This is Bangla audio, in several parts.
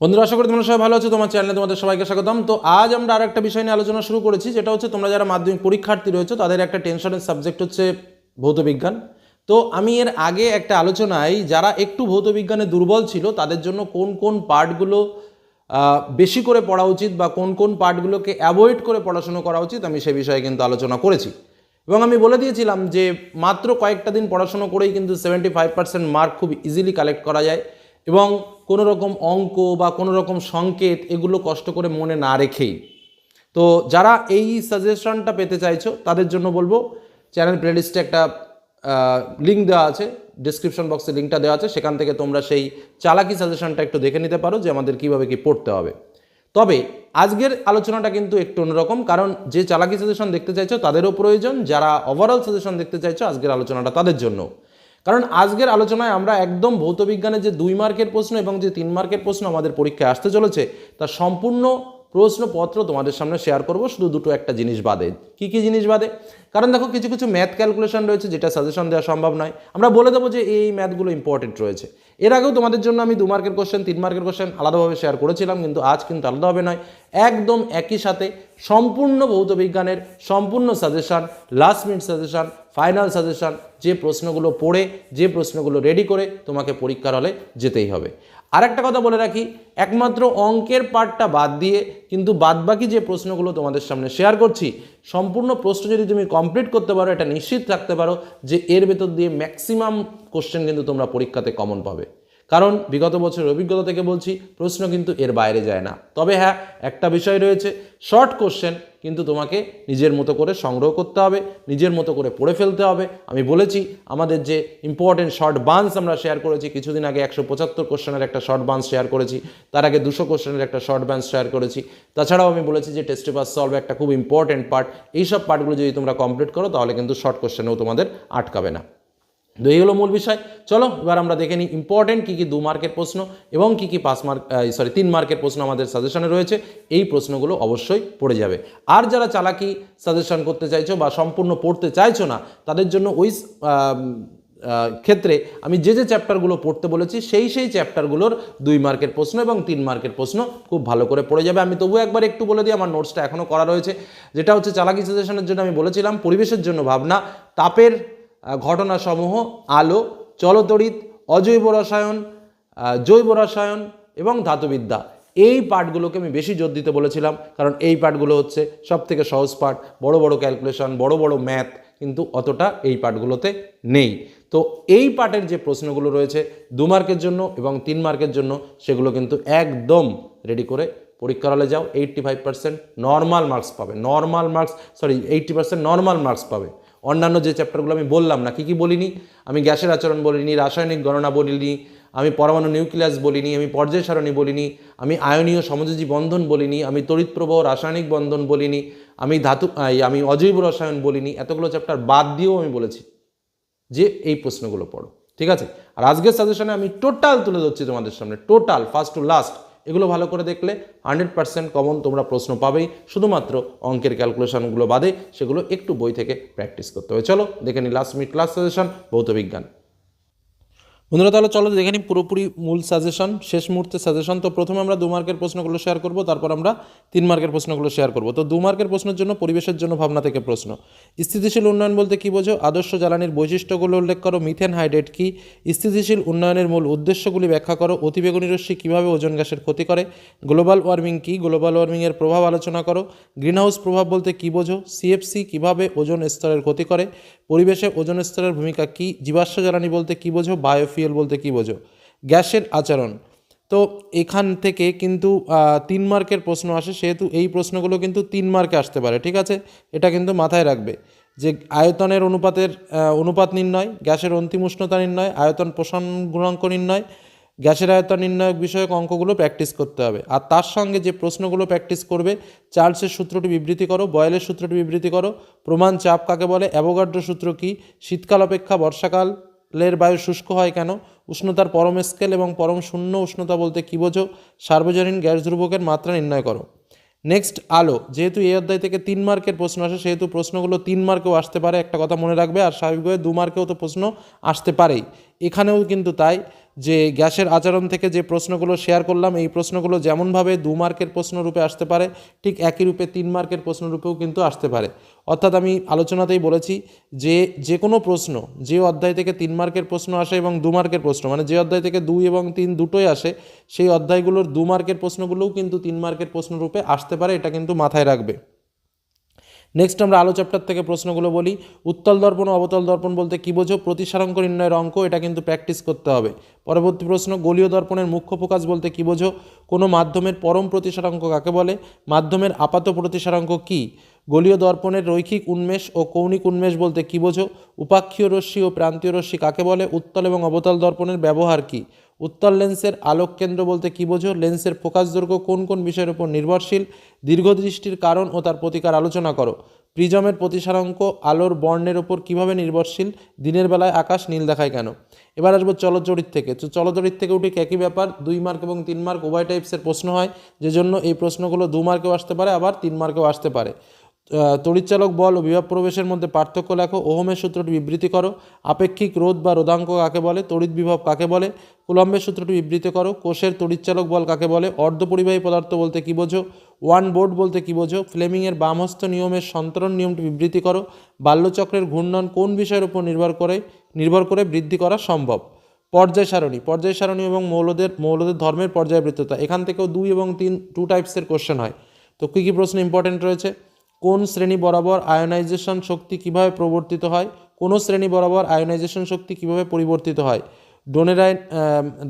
বন্ধুরা, আশা করি তোমরা সবাই ভালো আছো। তোমার চ্যানেলে তোমাদের সবাইকে স্বাগতম। তো আজ আমরা আর একটা বিষয় নিয়ে আলোচনা শুরু করেছি যেটা হচ্ছে তোমরা যারা মাধ্যমিক পরীক্ষার্থী রয়েছে, তাদের একটা টেনশনের সাবজেক্ট হচ্ছে ভৌতবিজ্ঞান তো আমি এর আগে একটা আলোচনায় যারা একটু ভৌতবিজ্ঞানে দুর্বল ছিল, তাদের জন্য কোন কোন পার্টগুলো বেশি করে পড়া উচিত বা কোন কোন পার্টগুলোকে অ্যাভয়েড করে পড়াশুনো করা উচিত, আমি সে বিষয়ে কিন্তু আলোচনা করেছি। এবং আমি বলে দিয়েছিলাম যে মাত্র কয়েকটা দিন পড়াশুনো করেই কিন্তু সেভেন্টি ফাইভ পার্সেন্ট মার্ক খুব ইজিলি কালেক্ট করা যায়। এবং কোনো রকম অঙ্ক বা কোনো রকম সংকেত এগুলো কষ্ট করে মনে না রেখেই। তো যারা এই সাজেশনটা পেতে চাইছো, তাদের জন্য বলব, চ্যানেল প্লেলিস্টে একটা লিঙ্ক দেওয়া আছে ডিসক্রিপশন বক্সে লিঙ্কটা দেওয়া আছে, সেখান থেকে তোমরা সেই চালাকি সাজেশনটা একটু দেখে নিতে পারো যে আমাদের কীভাবে কি পড়তে হবে। তবে আজকের আলোচনাটা কিন্তু একটু অন্যরকম, কারণ যে চালাকি সাজেশন দেখতে চাইছো তাদেরও প্রয়োজন, যারা ওভারঅল সাজেশন দেখতে চাইছো আজকের আলোচনাটা তাদের জন্য। কারণ আজকের আলোচনায় আমরা একদম ভৌতবিজ্ঞানের যে দুই মার্কের প্রশ্ন এবং যে তিন মার্কের প্রশ্ন আমাদের পরীক্ষায় আসতে চলেছে, তার সম্পূর্ণ প্রশ্নপত্র তোমাদের সামনে শেয়ার করব। শুধু দুটো একটা জিনিস বাদে। কি কি জিনিস বাদে? কারণ দেখো, কিছু কিছু ম্যাথ ক্যালকুলেশন রয়েছে যেটা সাজেশন দেওয়া সম্ভব নয়। আমরা বলে দেবো যে এই ম্যাথগুলো ইম্পর্টেন্ট রয়েছে। এর আগেও তোমাদের জন্য আমি দু মার্কের কোশ্চেন তিন মার্কের কোশ্চেন আলাদাভাবে শেয়ার করেছিলাম, কিন্তু আজ কিন্তু আলাদাভাবে নয়। একদম একই সাথে সম্পূর্ণ ভৌতবিজ্ঞানের সম্পূর্ণ suggestion last minute suggestion final suggestion যে প্রশ্নগুলো পড়ে, যে প্রশ্নগুলো রেডি করে তোমাকে পরীক্ষার হলে যেতেই হবে। আরেকটা কথা বলে রাখি, একমাত্র অঙ্কের পার্টটা বাদ দিয়ে কিন্তু বাদবাকি যে প্রশ্নগুলো তোমাদের সামনে শেয়ার করছি, সম্পূর্ণ প্রশ্ন যদি তুমি কমপ্লিট করতে পারো, এটা নিশ্চিত থাকতে পারো যে এর ভেতর দিয়ে ম্যাক্সিমাম কোশ্চেন কিন্তু তোমরা পরীক্ষাতে কমন পাবে। কারণ বিগত বছরের অভিজ্ঞতা থেকে বলছি, প্রশ্ন কিন্তু এর বাইরে যায় না। তবে হ্যাঁ একটা বিষয় রয়েছে শর্ট কোশ্চেন কিন্তু তোমাকে নিজের মতো করে সংগ্রহ করতে হবে, নিজের মতো করে পড়ে ফেলতে হবে। আমি বলেছি, আমাদের যে ইম্পর্টেন্ট শর্ট বান্স আমরা শেয়ার করেছি, কিছুদিন আগে একশো পঁচাত্তর কোশ্চেনের একটা শর্ট বান্স শেয়ার করেছি, তার আগে দুশো কোশ্চেনের একটা শর্ট বান্স শেয়ার করেছি। তাছাড়াও আমি বলেছি যে টেস্ট পেপার সলভ একটা খুব ইম্পর্টেন্ট পার্ট এইসব পার্টগুলো যদি তোমরা কমপ্লিট করো, তাহলে কিন্তু শর্ট কোশ্চেনেও তোমাদের আটকাবে না। তো এই হলো মূল বিষয়। চলো, এবার আমরা দেখে নিই ইম্পর্টেন্ট কী কী দু মার্কের প্রশ্ন এবং কী কী পাঁচ মার্ক সরি তিন মার্কের প্রশ্ন আমাদের সাজেশনে রয়েছে। এই প্রশ্নগুলো অবশ্যই পড়ে যাবে। আর যারা চালাকি সাজেশন করতে চাইছো বা সম্পূর্ণ পড়তে চাইছো না, তাদের জন্য ওই ক্ষেত্রে আমি যে যে চ্যাপ্টারগুলো পড়তে বলেছি, সেই সেই চ্যাপ্টারগুলোর দুই মার্কের প্রশ্ন এবং তিন মার্কের প্রশ্ন খুব ভালো করে পড়ে যাবে। আমি তবুও একবার একটু বলে দিই, আমার নোটসটা এখনও করা রয়েছে। যেটা হচ্ছে চালাকি সাজেশনের জন্য আমি বলেছিলাম, পরিবেশের জন্য ভাবনা, তাপের ঘটনাসমূহ, আলো চলতড়িৎ অজৈব রসায়ন জৈব রসায়ন এবং ধাতুবিদ্যা। এই পার্টগুলোকে আমি বেশি জোর দিতে বলেছিলাম, কারণ এই পার্টগুলো হচ্ছে সব থেকে সহজ পার্ট বড় বড় ক্যালকুলেশন বড় বড় ম্যাথ কিন্তু অতটা এই পার্টগুলোতে নেই। তো এই পার্টের যে প্রশ্নগুলো রয়েছে, দু মার্কের জন্য এবং তিন মার্কের জন্য, সেগুলো কিন্তু একদম রেডি করে পরীক্ষার হলে যাও। Eighty five percent normal marks পাবে। Normal marks sorry eighty percent normal marks পাবে। অন্যান্য যে চ্যাপ্টারগুলো আমি বললাম না, কী কী বলিনি? আমি গ্যাসের আচরণ বলিনি, রাসায়নিক গণনা বলিনি, আমি পরমাণু নিউক্লিয়াস বলিনি, আমি পর্যায় সারণী বলিনি, আমি আয়নীয় সমযোজী বন্ধন বলিনি, আমি তড়িৎ প্রবাহ রাসায়নিক বন্ধন বলিনি, আমি ধাতু আমি অজৈব রসায়ন বলিনি, এতগুলো চ্যাপ্টার বাদ দিয়েও আমি বলেছি যে এই প্রশ্নগুলো পড়ো, ঠিক আছে? আর আজকের সাজেশনে আমি টোটাল তুলে ধরছি তোমাদের সামনে টোটাল ফার্স্ট টু লাস্ট এগুলো ভালো করে দেখলে হান্ড্রেড পার্সেন্ট কমন তোমরা প্রশ্ন পাবেই। শুধুমাত্র অঙ্কের ক্যালকুলেশনগুলো বাদে সেগুলো একটু বই থেকে প্র্যাকটিস করতে হবে। চলো দেখে নি লাস্ট মিনিট ক্লাস সাজেশন ভৌতবিজ্ঞান বন্ধুরা, তাহলে চলো দেখে নিই পুরোপুরি মূল সাজেশন শেষ মুহূর্তে সাজেশন তো প্রথমে আমরা দু মার্কের প্রশ্নগুলো শেয়ার করব, তারপর আমরা তিন মার্কের প্রশ্নগুলো শেয়ার করব। তো দু মার্কের প্রশ্নের জন্য, পরিবেশের জন্য ভাবনা থেকে প্রশ্ন। স্থিতিশীল উন্নয়ন বলতে কী বোঝো? আদর্শ জ্বালানির বৈশিষ্ট্যগুলো উল্লেখ করো। মিথেন হাইড্রেট কি? স্থিতিশীল উন্নয়নের মূল উদ্দেশ্যগুলি ব্যাখ্যা করো। অতিবেগুনি রশ্মি কীভাবে ওজন গ্যাসের ক্ষতি করে? গ্লোবাল ওয়ার্মিং কি? গ্লোবাল ওয়ার্মিংয়ের প্রভাব আলোচনা করো। গ্রিনহাউস প্রভাব বলতে কী বোঝো? সিএফসি কীভাবে ওজন স্তরের ক্ষতি করে? পরিবেশে ওজন স্তরের ভূমিকা কী? জীবাশ্ম জ্বালানি বলতে কী বোঝো? বায়োফিউল বলতে কী বোঝো? গ্যাসের আচরণ। তো এখান থেকে কিন্তু তিন মার্কের প্রশ্ন আসে, সেহেতু এই প্রশ্নগুলো কিন্তু তিন মার্কে আসতে পারে, ঠিক আছে? এটা কিন্তু মাথায় রাখবে যে আয়তনের অনুপাতের অনুপাত নির্ণয়, গ্যাসের অন্তিম উষ্ণতা নির্ণয়, আয়তন পোষণ গুণাঙ্ক নির্ণয় গ্যাসের আয়তন নির্ণায়ক বিষয়ক অঙ্কগুলো প্র্যাকটিস করতে হবে। আর তার সঙ্গে যে প্রশ্নগুলো প্র্যাকটিস করবে, চার্লসের সূত্রটি বিবৃতি করো, বয়েলের সূত্রটি বিবৃতি করো, প্রমাণ চাপ কাকে বলে, অ্যাভোগাড্রো সূত্র কী, শীতকাল অপেক্ষা, বর্ষাকালের বায়ু শুষ্ক হয় কেন, উষ্ণতার পরম স্কেল এবং পরম শূন্য উষ্ণতা বলতে কী বোঝো, সার্বজনীন গ্যাস ধ্রুবকের মাত্রা নির্ণয় করো। নেক্সট আলো। যেহেতু এই অধ্যায় থেকে তিন মার্কের প্রশ্ন আসে, সেহেতু প্রশ্নগুলো তিন মার্কেও আসতে পারে, একটা কথা মনে রাখবে, আর স্বাভাবিকভাবে দু মার্কেও তো প্রশ্ন আসতে পারেই। এখানেও কিন্তু তাই যে গ্যাসের আচরণ থেকে যে প্রশ্নগুলো শেয়ার করলাম, এই প্রশ্নগুলো যেমনভাবে দু মার্কের প্রশ্নরূপে আসতে পারে, ঠিক একই রূপে তিন মার্কের প্রশ্নরূপেও কিন্তু আসতে পারে। অর্থাৎ আমি আলোচনাতেই বলেছি যে যে কোনো প্রশ্ন, যে অধ্যায় থেকে তিন মার্কের প্রশ্ন আসে এবং দু মার্কের প্রশ্ন মানে যে অধ্যায় থেকে দুই এবং তিন দুটোই আসে, সেই অধ্যায়গুলোর দু মার্কের প্রশ্নগুলোও কিন্তু তিন মার্কের প্রশ্নরূপে আসতে পারে, এটা কিন্তু মাথায় রাখবে। নেক্সট আমরা আলো চ্যাপ্টার থেকে প্রশ্নগুলো বলি। উত্তল দর্পণ ও অবতল দর্পণ বলতে কী বোঝো? প্রতিসারাঙ্ক নির্ণয়ের অঙ্ক, এটা কিন্তু প্র্যাকটিস করতে হবে। পরবর্তী প্রশ্ন, গলীয় দর্পণের মুখ্য ফোকাস বলতে কী বোঝো? কোনো মাধ্যমের পরম প্রতিসারাঙ্ক কাকে বলে? মাধ্যমের আপাত প্রতিসারাঙ্ক কী? গলীয় দর্পণের রৈখিক উন্মেষ ও কৌণিক উন্মেষ বলতে কী বোঝো? উপাক্ষীয় রশ্মি ও প্রান্তীয় রশ্মি কাকে বলে? উত্তল এবং অবতল দর্পণের ব্যবহার কী? উত্তল লেন্সের আলোক কেন্দ্র বলতে কী বোঝো? লেন্সের ফোকাস দৈর্ঘ্য কোন কোন বিষয়ের উপর নির্ভরশীল? দীর্ঘদৃষ্টির কারণ ও তার প্রতিকার আলোচনা করো। প্রিজমের প্রতিসারাঙ্ক আলোর বর্ণের ওপর কীভাবে নির্ভরশীল? দিনের বেলায় আকাশ নীল দেখায় কেন? এবার আসব চলচরিত থেকে। তো চলচরিত থেকে উঠে একই ব্যাপার, দুই মার্ক এবং তিন মার্ক উভয় টাইপসের প্রশ্ন হয় যে জন্য এই প্রশ্নগুলো দু মার্কেও আসতে পারে, আবার তিন মার্কেও আসতে পারে। তড়িৎচালক বল ও বিভব প্রবেশের মধ্যে পার্থক্য লেখো। ওহমের সূত্রটি বিবৃতি করো। আপেক্ষিক রোধ বা রোধাঙ্ক কাকে বলে? তড়িৎ বিভব কাকে বলে? কুলম্বের সূত্রটি বিবৃতি করো। কোষের তড়িৎচালক বল কাকে বলে? অর্ধপরিবাহী পদার্থ বলতে কী বোঝো? ওয়ান বোর্ড বলতে কী বোঝো? ফ্লেমিংয়ের বামহস্ত নিয়মের সন্তরণ নিয়মটি বিবৃতি করো। বাল্যচক্রের ঘূর্ণন কোন বিষয়ের উপর নির্ভর করে? নির্ভর করে বৃদ্ধি করা সম্ভব। পর্যায় সারণী। পর্যায় সারণী এবং মৌলদের মৌলদের ধর্মের পর্যায়বৃত্ততা। এখান থেকেও দুই এবং তিন টু টাইপসের কোশ্চেন হয়। তো কী কী প্রশ্ন ইম্পর্টেন্ট রয়েছে? কোন শ্রেণি বরাবর আয়োনাইজেশন শক্তি কীভাবে প্রবর্তিত হয়? কোন শ্রেণি বরাবর আয়োনাইজেশন শক্তি কীভাবে পরিবর্তিত হয়? ডোনেরাইন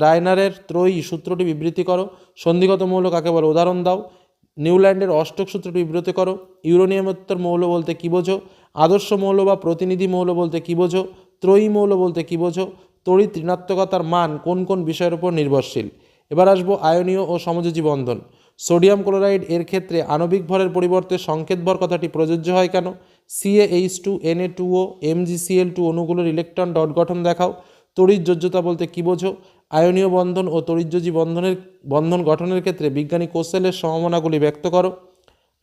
রায়নারের ত্রয়ী সূত্রটি বিবৃতি করো। সন্ধিগত মৌল কাকে বলে? উদাহরণ দাও। নিউল্যান্ডের অষ্টক সূত্রটি বিবৃতি করো। ইউরোনিয়ামোত্তর মৌল বলতে কী বোঝো? আদর্শ মৌল বা প্রতিনিধি মৌল বলতে কী বোঝো? ত্রয়ী মৌল বলতে কী বোঝো? তড়িৎ ঋণাত্মকতার মান কোন কোন বিষয়ের উপর নির্ভরশীল? এবার আসব আয়নীয় ও সমযোজী বন্ধন। সোডিয়াম ক্লোরাইড এর ক্ষেত্রে আণবিক ভরের পরিবর্তে সংকেত ভর কথাটি প্রযোজ্য হয় কেন? CA H two N A two O MGCL two অণুগুলোর electron dot গঠন দেখাও। তড়িৎ যোজ্যতা বলতে কী বোঝো? আয়নীয় বন্ধন ও তড়িৎযোজী বন্ধনের, বন্ধন গঠনের ক্ষেত্রে বিজ্ঞানী কোষেলের সম্ভাবনাগুলি ব্যক্ত করো।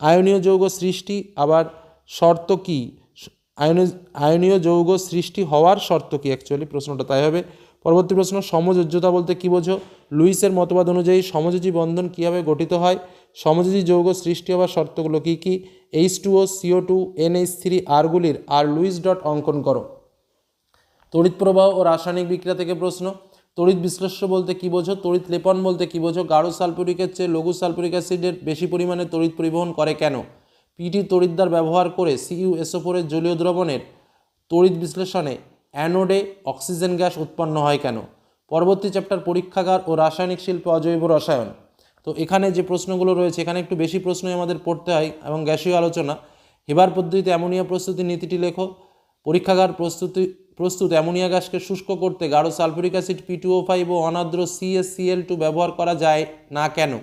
আয়নীয় যৌগ সৃষ্টি আবার শর্ত কী? আয়নীয় আয়নীয় যৌগ সৃষ্টি হওয়ার শর্ত কী? অ্যাকচুয়ালি প্রশ্নটা তাই হবে। পরবর্তী প্রশ্ন, সমযোজ্যতা বলতে কী বোঝো? লুইসের মতবাদ অনুযায়ী সমযোজী বন্ধন কীভাবে গঠিত হয়? সমযোজী যৌগ সৃষ্টি হওয়ার শর্তগুলো কী কী? H two O CO two NH three আরগুলির আর লুইস ডট অঙ্কন করো। তড়িৎ প্রবাহ ও রাসায়নিক বিক্রিয়া থেকে প্রশ্ন, তড়িৎ বিশ্লেষ্য বলতে কী বোঝো? তড়িৎ লেপন বলতে কী বোঝো? গাঢ় সালফিউরিকের চেয়ে লঘু সালফিউরিক অ্যাসিডের বেশি পরিমাণে তড়িৎ পরিবহন করে কেন? পিটি তড়িৎদ্বার ব্যবহার করে সিইউ এসোফোরের জলীয় দ্রবণের তড়িৎ বিশ্লেষণে অ্যানোডে অক্সিজেন গ্যাস উৎপন্ন হয় কেন? পরবর্তী চ্যাপ্টার পরীক্ষাগার ও রাসায়নিক শিল্পে অজৈব রসায়ন। তো এখানে যে প্রশ্নগুলো রয়েছে, এখানে একটু বেশি প্রশ্নই আমাদের পড়তে হয় এবং গ্যাসীয় আলোচনা। হেবার পদ্ধতিতে অ্যামোনিয়া প্রস্তুতির নীতিটি লেখো। পরীক্ষাগার প্রস্তুতি, প্রস্তুত অ্যামোনিয়া গ্যাসকে শুষ্ক করতে গাঢ় sulphuric acid P two O five ও অনাদ্র সিএসসিএল টু ব্যবহার করা যায় না কেন?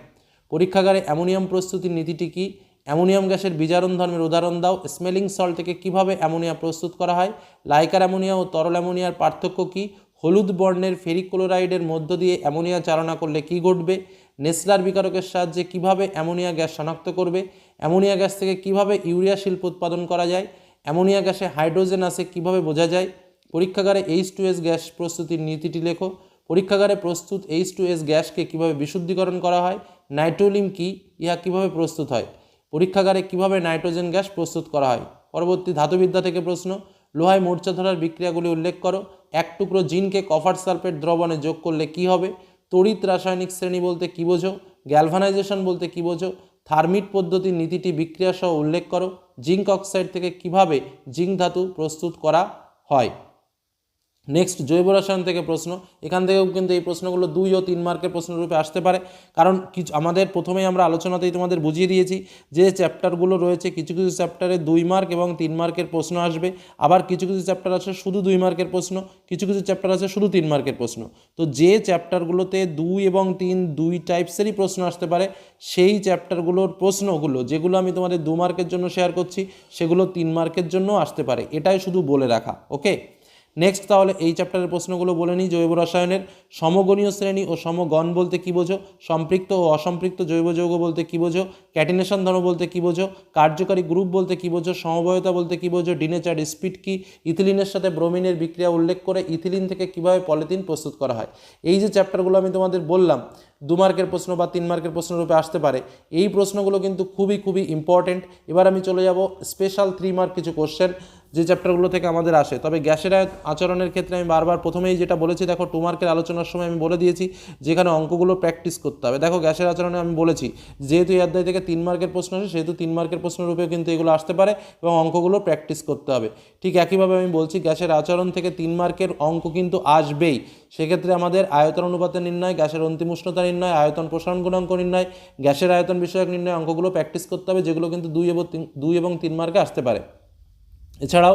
পরীক্ষাগারে অ্যামোনিয়াম প্রস্তুতির নীতিটি কি? অ্যামোনিয়াম গ্যাসের বিজারণ ধর্মের উদাহরণ দাও। স্মেলিং সল্ট থেকে কীভাবে অ্যামোনিয়া প্রস্তুত করা হয়? লাইকার অ্যামোনিয়া ও তরল অ্যামোনিয়ার পার্থক্য কি? হলুদ বর্ণের ফেরিক ক্লোরাইডের মধ্য দিয়ে অ্যামোনিয়া চালনা করলে কি ঘটবে? নেসলার বিকারকের সাহায্যে কীভাবে অ্যামোনিয়া গ্যাস শনাক্ত করবে? অ্যামোনিয়া গ্যাস থেকে কীভাবে ইউরিয়া শিল্প উৎপাদন করা যায়? অ্যামোনিয়া গ্যাসে হাইড্রোজেন আছে কীভাবে বোঝা যায়? পরীক্ষাগারে এইচ টু এস গ্যাস প্রস্তুতির নীতিটি লেখো। পরীক্ষাগারে প্রস্তুত এইচ টু এস গ্যাসকে কীভাবে বিশুদ্ধিকরণ করা হয়? নাইট্রোলিম কি? ইহা কীভাবে প্রস্তুত হয়? পরীক্ষাগারে কীভাবে নাইট্রোজেন গ্যাস প্রস্তুত করা হয়? পরবর্তী ধাতুবিদ্যা থেকে প্রশ্ন, লোহায় মূর্ছা ধরার বিক্রিয়াগুলি উল্লেখ করো। এক টুকরো জিনকে কফার সালফেট দ্রবণে যোগ করলে কি হবে? তড়িৎ রাসায়নিক শ্রেণি বলতে কী বোঝো? গ্যালভানাইজেশন বলতে কী বোঝো? থার্মিট পদ্ধতির নীতিটি বিক্রিয়া সহ উল্লেখ করো। জিঙ্ক অক্সাইড থেকে কীভাবে জিঙ্ক ধাতু প্রস্তুত করা হয়? নেক্সট জৈব রসায়ন থেকে প্রশ্ন। এখান থেকেও কিন্তু এই প্রশ্নগুলো দুই ও তিন মার্কের প্রশ্নরূপে আসতে পারে। কারণ কিছু, আমাদের প্রথমেই আমরা আলোচনাতেই তোমাদের বুঝিয়ে দিয়েছি যে চ্যাপ্টারগুলো রয়েছে, কিছু কিছু চ্যাপ্টারে দুই মার্ক এবং তিন মার্কের প্রশ্ন আসবে। আবার কিছু কিছু চ্যাপ্টার আছে শুধু দুই মার্কের প্রশ্ন, কিছু কিছু চ্যাপ্টার আছে শুধু তিন মার্কের প্রশ্ন। তো যে চ্যাপ্টারগুলোতে দুই এবং তিন দুই টাইপসেরই প্রশ্ন আসতে পারে, সেই চ্যাপ্টারগুলোর প্রশ্নগুলো, যেগুলো আমি তোমাদের দু মার্কের জন্য শেয়ার করছি, সেগুলো তিন মার্কের জন্য আসতে পারে। এটাই শুধু বলে রাখা ওকে নেক্সট তাহলে এই চ্যাপ্টারের প্রশ্নগুলো বলে নিই, জৈব রসায়নের। সমগণীয় শ্রেণি ও সমগণ বলতে কী বোঝো? সম্পৃক্ত ও অসম্পৃক্ত জৈব যৌগ বলতে কী বোঝো? ক্যাটিনেশন ধর্ম বলতে কী বোঝো? কার্যকারী গ্রুপ বলতে কী বোঝো? সমবয়তা বলতে কী বোঝো? ডিনেচার স্পিড কি? ইথিলিনের সাথে ব্রোমিনের বিক্রিয়া উল্লেখ করে ইথিলিন থেকে কীভাবে পলিথিন প্রস্তুত করা হয়? এই যে চ্যাপ্টারগুলো আমি তোমাদের বললাম, দু মার্কের প্রশ্ন বা তিন মার্কের প্রশ্ন রূপে আসতে পারে। এই প্রশ্নগুলো কিন্তু খুবই খুবই ইম্পর্টেন্ট এবার আমি চলে যাব স্পেশাল থ্রি মার্ক কিছু কোশ্চেন যে চ্যাপ্টারগুলো থেকে আমাদের আসে। তবে গ্যাসের আচরণের ক্ষেত্রে আমি বারবার প্রথমেই যেটা বলেছি, দেখো টু মার্কের আলোচনার সময় আমি বলে দিয়েছি, যেখানে অঙ্কগুলো প্র্যাকটিস করতে হবে। দেখো, গ্যাসের আচরণে আমি বলেছি, যেহেতু এই অধ্যায় থেকে তিন মার্কের প্রশ্ন আসে, সেহেতু তিন মার্কের প্রশ্ন রূপেও কিন্তু এগুলো আসতে পারে এবং অঙ্কগুলো প্র্যাকটিস করতে হবে। ঠিক একইভাবে আমি বলছি, গ্যাসের আচরণ থেকে তিন মার্কের অঙ্ক কিন্তু আসবেই। সেক্ষেত্রে আমাদের আয়তন অনুপাতের নির্ণয়, গ্যাসের অন্তিম উষ্ণতা নির্ণয়, আয়তন প্রসারণ গুণাঙ্ক নির্ণয়, গ্যাসের আয়তন বিষয়ক নির্ণয়, অঙ্কগুলো প্র্যাকটিস করতে হবে, যেগুলো কিন্তু দুই এবং দুই এবং তিন মার্কে আসতে পারে। এছাড়াও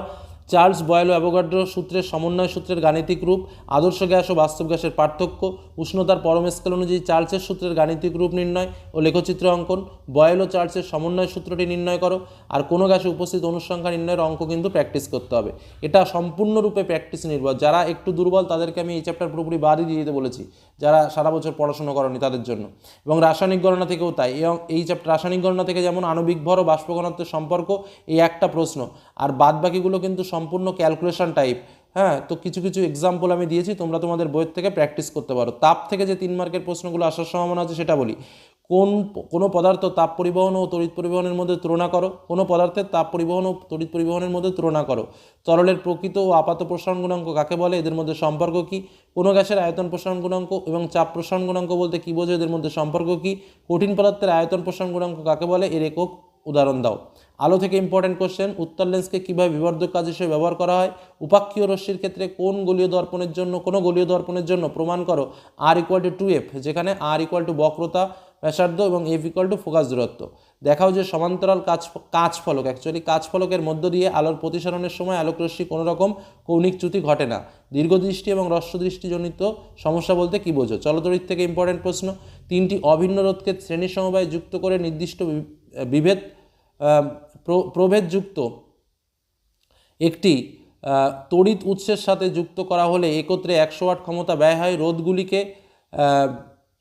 চার্লস বয়েল অ্যাভোগাড্রো সূত্রের সমন্বয় সূত্রের গাণিতিক রূপ, আদর্শ গ্যাস ও বাস্তব গ্যাসের পার্থক্য, উষ্ণতার পরম স্কেল অনুযায়ী চার্লসের সূত্রের গাণিতিক রূপ নির্ণয় ও লেখচিত্র অঙ্কন, বয়েল ও চার্লসের সমন্বয় সূত্রটি নির্ণয় করো, আর কোনো গ্যাসে উপস্থিত অনুসংখ্যা নির্ণয়ের অঙ্ক কিন্তু প্র্যাকটিস করতে হবে। এটা সম্পূর্ণরূপে প্র্যাকটিস নির্ভর। যারা একটু দুর্বল, তাদেরকে আমি এই চ্যাপ্টার পুরোপুরি বাদই দিয়ে দিতে বলেছি। যারা সারা বছর পড়াশোনা করেনি তাদের জন্য। এবং রাসায়নিক গণনা থেকেও তাই। এই চ্যাপ্টার রাসায়নিক গণনা থেকে যেমন আণবিক ভর ও বাষ্প ঘনত্বের সম্পর্ক, এই একটা প্রশ্ন। আর বাদ বাকিগুলো কিন্তু সম্পূর্ণ ক্যালকুলেশন টাইপ হ্যাঁ তো কিছু কিছু এক্সাম্পল আমি দিয়েছি, তোমরা তোমাদের বইয়ের থেকে প্র্যাকটিস করতে পারো। তাপ থেকে যে তিন মার্কের প্রশ্নগুলো আসার সম্ভাবনা আছে সেটা বলি। কোন, কোনো পদার্থ তাপ পরিবহন ও তড়িৎ পরিবহনের মধ্যে তুলনা করো। কোনো পদার্থের তাপ পরিবহন ও তড়িৎ পরিবহনের মধ্যে তুলনা করো। তরলের প্রকৃত ও আপাত প্রসারণ গুণাঙ্ক কাকে বলে? এদের মধ্যে সম্পর্ক কী? কোনো গ্যাসের আয়তন প্রসারণ গুণাঙ্ক এবং চাপ প্রসারণ গুণাঙ্ক বলতে কী বোঝো? এদের মধ্যে সম্পর্ক কী? কঠিন পদার্থের আয়তন প্রসারণ গুণাঙ্ক কাকে বলে? এর একক উদাহরণ দাও। আলো থেকে ইম্পর্টেন্ট কোশ্চেন উত্তর লেন্সকে কীভাবে বিবর্ধক কাজ হিসেবে ব্যবহার করা হয়, উপাক্ষীয় রশ্মির ক্ষেত্রে কোন গলীয় দর্পণের জন্য, কোনো গলীয় দর্পণের জন্য প্রমাণ করো R equal to two F যেখানে আর ইকুয়াল টু বক্রতা, ব্যাসার্ধ এবং এফ ইকুয়াল টু ফোকাস দূরত্ব। দেখাও যে সমান্তরাল কাচ কাচ ফলক অ্যাকচুয়ালি কাচ ফলকের মধ্য দিয়ে আলোর প্রতিসরণের সময় আলোক রশ্মি কোনো রকম কৌণিক চ্যুতি ঘটে না। দীর্ঘদৃষ্টি এবং হ্রস্বদৃষ্টিজনিত সমস্যা বলতে কী বোঝো? চলতরিত থেকে ইম্পর্টেন্ট প্রশ্ন। তিনটি অভিন্ন রোধকে শ্রেণি সমবায় যুক্ত করে নির্দিষ্ট বিভেদ প্রভেদযুক্ত। একটি তড়িৎ উৎসের সাথে যুক্ত করা হলে একত্রে একশো ওয়াট ক্ষমতা ব্যয় হয়। রোদগুলিকে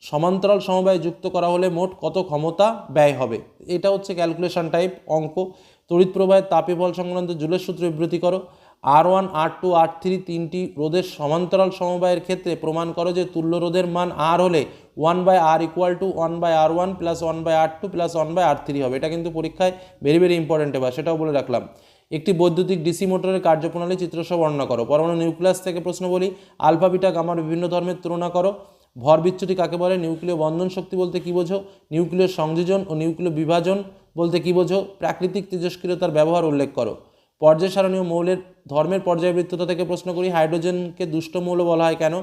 সমান্তরাল সমবায় যুক্ত করা হলে মোট কত ক্ষমতা ব্যয় হবে? এটা হচ্ছে ক্যালকুলেশন টাইপ অঙ্ক। তড়িৎ প্রবাহের তাপে বল সংক্রান্ত জুলের সূত্র বিবৃতি করো। R one, R two, R three তিনটি রোধের সমান্তরাল সমবায়ের ক্ষেত্রে প্রমাণ করো যে তুল্য রোধের মান আর হলে one by R equal to one by R one plus one by R two plus one by R three হবে। এটা কিন্তু পরীক্ষায় ভেরি ভেরি ইম্পর্টেন্ট এবার, সেটাও বলে রাখলাম। একটি বৈদ্যুতিক ডিসি মোটরের কার্যপ্রণালী চিত্রসহ বর্ণনা করো। পরমাণু নিউক্লিয়াস থেকে প্রশ্ন বলি, আলফা, বিটা গামার বিভিন্ন ধর্মের তুলনা করো। ভর বিচ্যুতি কাকে বলে? নিউক্লিয় বন্ধন শক্তি বলতে কী বোঝো? নিউক্লিয় সংযোজন ও নিউক্লিয় বিভাজন বলতে কী বোঝো? প্রাকৃতিক তেজস্ক্রিয়তার ব্যবহার উল্লেখ করো। পর্যায় সারণীয় মৌলের ধর্মের পর্যায়বৃত্ততা থেকে প্রশ্ন করি, হাইড্রোজেনকে দুষ্ট মৌল বলা হয় কেন?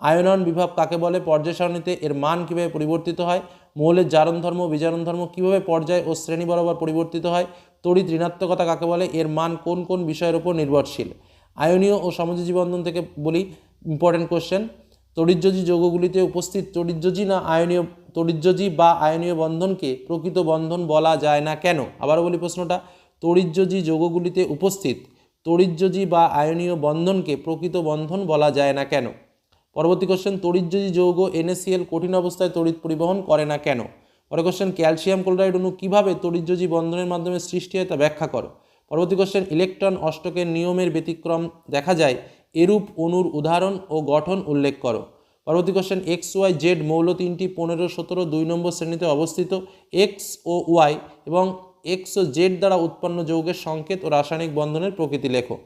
আয়নন বিভব কাকে বলে? পর্যায় সারণীতে এর মান কীভাবে পরিবর্তিত হয়? মৌলের জারণ ধর্ম, বিজারণ ধর্ম কীভাবে পর্যায় ও শ্রেণি বরাবর পরিবর্তিত হয়? তড়িৎ ঋণাত্মকতা কাকে বলে? এর মান কোন কোন বিষয়ের উপর নির্ভরশীল? আয়নীয় ও সমযোজী বন্ধন থেকে বলি ইম্পর্টেন্ট কোশ্চেন তড়িৎযোজী যৌগগুলিতে উপস্থিত তড়িৎযোজী না আয়নীয় তড়িৎযোজী বা আয়নীয় বন্ধনকে প্রকৃত বন্ধন বলা যায় না কেন? আবারও বলি প্রশ্নটা। তড়িৎযোজী যৌগগুলিতে উপস্থিত। তড়িৎযোজী বা আয়নীয় বন্ধনকে প্রকৃত বন্ধন বলা যায় না কেন? পরবর্তী কোশ্চেন তড়িৎযোজী যৌগ এনএসিএল কঠিন অবস্থায় তড়িৎ পরিবহন করে না কেন? পরের কোশ্চেন ক্যালসিয়াম ক্লোরাইড অণু কীভাবে তড়িৎযোজী বন্ধনের মাধ্যমে সৃষ্টি হয় তা ব্যাখ্যা করো। পরবর্তী কোশ্চেন ইলেকট্রন অষ্টকের নিয়মের ব্যতিক্রম দেখা যায়। এরূপ অণুর উদাহরণ ও গঠন উল্লেখ করো। পরবর্তী কোশ্চেন এক্স ওয়াই জেড মৌল তিনটি পনেরো, সতেরো, দুই নম্বর শ্রেণীতে অবস্থিত। এক্স ও ওয়াই এবং এক্স ও জেড দ্বারা উৎপন্ন যৌগের সংকেত ও রাসায়নিক বন্ধনের প্রকৃতি লেখো।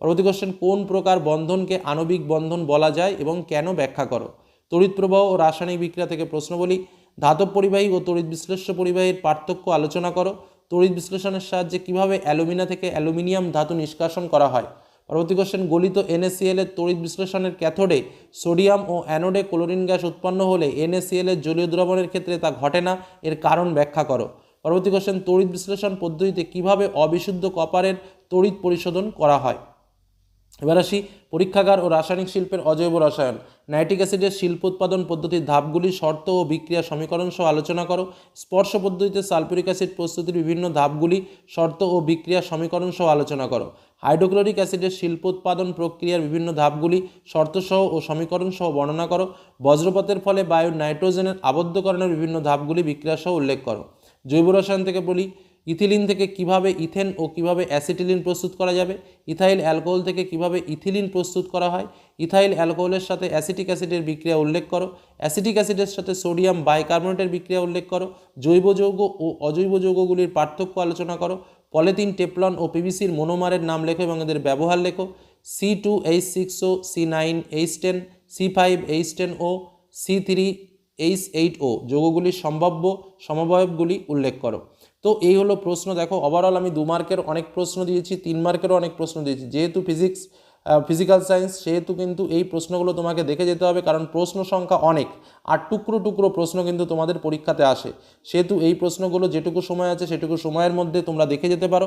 পরবর্তী কোশ্চেন কোন প্রকার বন্ধনকে আণবিক বন্ধন বলা যায় এবং কেন ব্যাখ্যা করো? তড়িৎ প্রবাহ ও রাসায়নিক বিক্রিয়া থেকে প্রশ্ন বলি। ধাতব পরিবাহী ও তড়িৎ বিশ্লেষ্য পরিবাহীর পার্থক্য আলোচনা করো। তড়িৎ বিশ্লেষণের সাহায্যে কীভাবে অ্যালুমিনা থেকে অ্যালুমিনিয়াম ধাতু নিষ্কাশন করা হয়? পরবর্তী কোশ্চেন গলিত এনএসিএল এর তড়িৎ বিশ্লেষণের ক্যাথোডে সোডিয়াম ও অ্যানোডে ক্লোরিন গ্যাস উৎপন্ন হলে এনএসিএল এর জলীয় দ্রবণের ক্ষেত্রে তা ঘটে না, এর কারণ ব্যাখ্যা করো। পরবর্তী কোশ্চেন তড়িৎ বিশ্লেষণ পদ্ধতিতে কীভাবে অবিশুদ্ধ কপারের তড়িৎ পরিশোধন করা হয়? এবার আসি পরীক্ষাগার ও রাসায়নিক শিল্পের অজৈব রসায়ন। নাইট্রিক অ্যাসিডের শিল্প উৎপাদন পদ্ধতির ধাপগুলি শর্ত ও বিক্রিয়া সমীকরণ সহ আলোচনা করো। স্পর্শ পদ্ধতিতে সালফিউরিক অ্যাসিড প্রস্তুতির বিভিন্ন ধাপগুলি শর্ত ও বিক্রিয়া সমীকরণ সহ আলোচনা করো। হাইড্রোক্লোরিক অ্যাসিডের শিল্প উৎপাদন প্রক্রিয়ার বিভিন্ন ধাপগুলি শর্তসহ ও সমীকরণ সহ বর্ণনা করো। বজ্রপাতের ফলে বায়ুর নাইট্রোজেনের আবদ্ধকরণের বিভিন্ন ধাপগুলি বিক্রিয়া সহ উল্লেখ করো। জৈব রসায়ন থেকে বলি, ইথিলিন থেকে কীভাবে ইথেন ও কীভাবে অ্যাসিটিলিন প্রস্তুত করা যাবে, ইথাইল অ্যালকোহল থেকে কীভাবে ইথিলিন প্রস্তুত করা হয়, ইথাইল অ্যালকোহলের সাথে অ্যাসিটিক অ্যাসিডের বিক্রিয়া উল্লেখ করো, অ্যাসিটিক অ্যাসিডের সাথে সোডিয়াম বাইকার্বনেটের বিক্রিয়া উল্লেখ করো, জৈব যৌগ ও অজৈব যৌগগুলির পার্থক্য আলোচনা করো, পলিথিন, টেপলন ও পিভিসির মনোমারের নাম লেখো এবং এদের ব্যবহার লেখো, C two H six O C nine H ten, C five H ten O C three H eight O যোগগুলির সম্ভাব্য সমবয়বগুলি উল্লেখ করো। তো এই হলো প্রশ্ন, দেখো ওভারঅল আমি দু মার্কের অনেক প্রশ্ন দিয়েছি, তিন মার্কেরও অনেক প্রশ্ন দিয়েছি। যেহেতু ফিজিক্স ফিজিক্যাল সায়েন্স সেহেতু কিন্তু এই প্রশ্নগুলো তোমাকে দেখে যেতে হবে, কারণ প্রশ্ন সংখ্যা অনেক, আর টুকরো টুকরো প্রশ্ন কিন্তু তোমাদের পরীক্ষাতে আসে। সেহেতু এই প্রশ্নগুলো যেটুকু সময় আছে, সেটুকু সময়ের মধ্যে তোমরা দেখে যেতে পারো।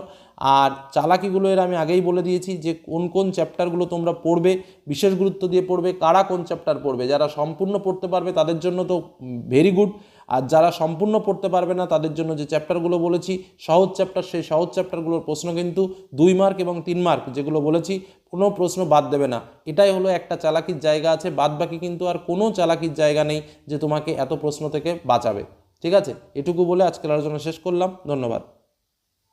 আর চালাকিগুলো এর আমি আগেই বলে দিয়েছি যে, কোন কোন চ্যাপ্টারগুলো তোমরা পড়বে, বিশেষ গুরুত্ব দিয়ে পড়বে, কারা কোন চ্যাপ্টার পড়বে, যারা সম্পূর্ণ পড়তে পারবে তাদের জন্য তো ভেরি গুড আর যারা সম্পূর্ণ পড়তে পারবে না, তাদের জন্য যে চ্যাপ্টারগুলো বলেছি, সহজ চ্যাপ্টার, সেই সহজ চ্যাপ্টারগুলোর প্রশ্ন কিন্তু দুই মার্ক এবং তিন মার্ক যেগুলো বলেছি, কোনো প্রশ্ন বাদ দেবে না। এটাই হলো একটা চালাকির জায়গা আছে বাদ বাকি কিন্তু আর কোনো চালাকির জায়গা নেই যে তোমাকে এত প্রশ্ন থেকে বাঁচাবে। ঠিক আছে? এটুকু বলে আজকের আলোচনা শেষ করলাম। ধন্যবাদ।